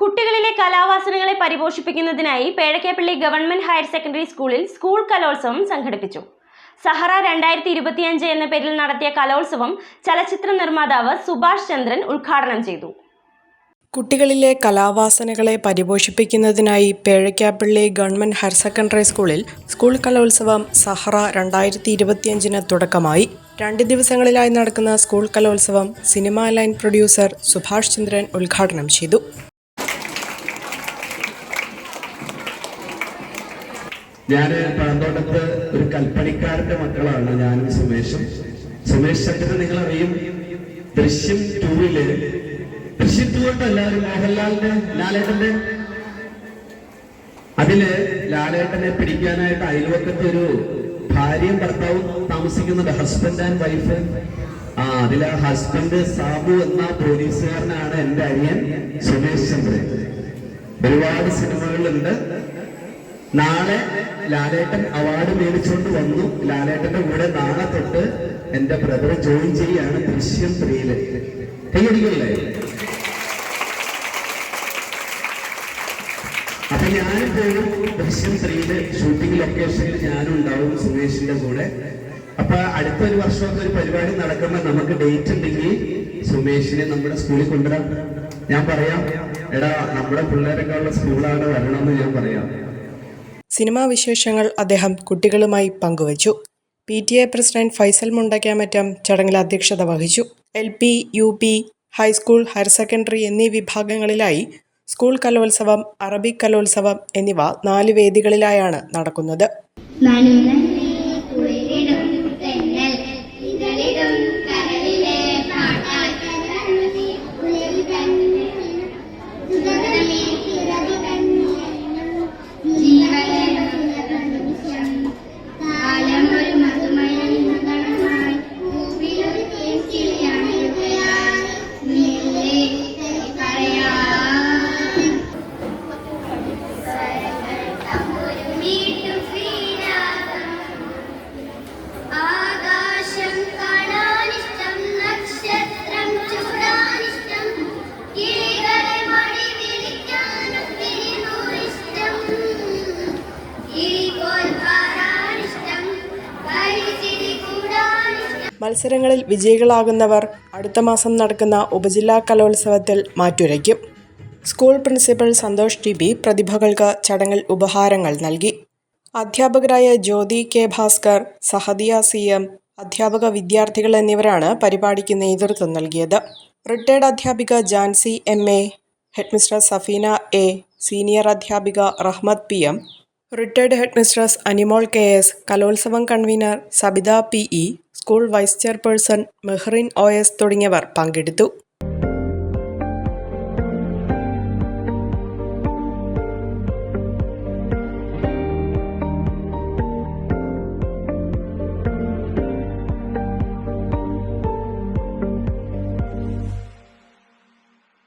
കുട്ടികളിലെ കലാവാസനകളെ പരിപോഷിപ്പിക്കുന്നതിനായി പേഴക്കേപ്പള്ളി ഗവൺമെന്റ് ഹയർ സെക്കൻഡറി സ്കൂളിൽ സ്കൂൾ കലോത്സവം സംഘടിപ്പിച്ചു. സഹറ രണ്ടായിരത്തി ഇരുപത്തിയഞ്ച് എന്ന പേരിൽ നടത്തിയ കലോത്സവം ചലച്ചിത്ര നിർമ്മാതാവ് സുഭാഷ് ചന്ദ്രൻ ഉദ്ഘാടനം ചെയ്തു. കുട്ടികളിലെ കലാവാസനകളെ പരിപോഷിപ്പിക്കുന്നതിനായി പേഴക്കാപ്പിള്ളി ഗവൺമെന്റ് ഹയർ സെക്കൻഡറി സ്കൂളിൽ സ്കൂൾ കലോത്സവം സഹറ രണ്ടായിരത്തി ഇരുപത്തിയഞ്ചിന് തുടക്കമായി. രണ്ട് ദിവസങ്ങളിലായി നടക്കുന്ന സ്കൂൾ കലോത്സവം cinema line producer Subhash Chandran ഉദ്ഘാടനം ചെയ്തു. ഞാൻ പഴന്തോട്ടത്ത് ഒരു കൽപ്പണിക്കാരന്റെ മക്കളാണ് ഞാനും സുമേഷും. സുമേഷ് ചന്ദ്രൻ നിങ്ങൾ അറിയും ദൃശ്യം ടൂവിൽ ദൃശ്യം ടൂ ഉണ്ട് എല്ലാവരും മോഹൻലാലിന്റെ ലാലേട്ടന്റെ. അതിൽ ലാലേട്ടനെ പിടിക്കാനായിട്ട് അയൽവക്കത്തെ ഒരു ഭാര്യയും ഭർത്താവും താമസിക്കുന്നുണ്ട് ഹസ്ബൻഡ് ആൻഡ് വൈഫ് ആ അതിലെ ഹസ്ബൻഡ് സാബു എന്ന പോലീസുകാരനാണ് എന്റെ അനിയൻ സുമേഷ് ചന്ദ്രൻ. ഒരുപാട് സിനിമകളുണ്ട് നാളെ ലാലേട്ടൻ അവാർഡ് മേടിച്ചുകൊണ്ട് വന്നു. ലാലേട്ടന്റെ കൂടെ നാളെ തൊട്ട് എന്റെ ബ്രദർ ജോയിൻ ചെയ്യാണ് ദൃശ്യം ത്രീയിൽ. കൈയടിക്കല്ലേ അപ്പൊ ഞാനും പോകും ദൃശ്യം ത്രീയിൽ. ഷൂട്ടിംഗ് ലൊക്കേഷനിൽ ഞാനും ഉണ്ടാവും സുമേഷിന്റെ കൂടെ. അപ്പൊ അടുത്തൊരു വർഷമൊക്കെ ഒരു പരിപാടി നടക്കുമ്പോൾ നമുക്ക് ഡേറ്റ് ഉണ്ടെങ്കിൽ സുമേഷിനെ നമ്മുടെ സ്കൂളിൽ കൊണ്ടുവരാം. ഞാൻ പറയാം എടാ നമ്മുടെ പിള്ളേരൊക്കെ ഉള്ള സ്കൂളാണ് വരണമെന്ന് ഞാൻ പറയാം. സിനിമാ വിശേഷങ്ങൾ അദ്ദേഹം കുട്ടികളുമായി പങ്കുവച്ചു. P T A president Faisal Mundakkamattam ചടങ്ങിൽ അധ്യക്ഷത വഹിച്ചു. L P U P high school higher secondary എന്നീ വിഭാഗങ്ങളിലായി സ്കൂൾ കലോത്സവം അറബിക് കലോത്സവം എന്നിവ നാല് വേദികളിലായാണ് നടക്കുന്നത്. മത്സരങ്ങളിൽ വിജയികളാകുന്നവർ അടുത്ത മാസം നടക്കുന്ന ഉപജില്ലാ കലോത്സവത്തിൽ മാറ്റുരയ്ക്കും. School principal Santhosh T B പ്രതിഭകൾക്ക് ചടങ്ങിൽ ഉപഹാരങ്ങൾ നൽകി. അധ്യാപകരായ Jyothi K Bhaskar Sahadiya C M അധ്യാപക വിദ്യാർത്ഥികൾ എന്നിവരാണ് പരിപാടിക്ക് നേതൃത്വം നൽകിയത്. റിട്ടയർഡ് അധ്യാപിക Jancy M A headmistress Safeena A senior അധ്യാപിക Rahmath P M retired headmistress Animol K S കലോത്സവം convener Sabitha P E school vice chairperson Mehrin O S തുടങ്ങിയവർ പങ്കെടുത്തു.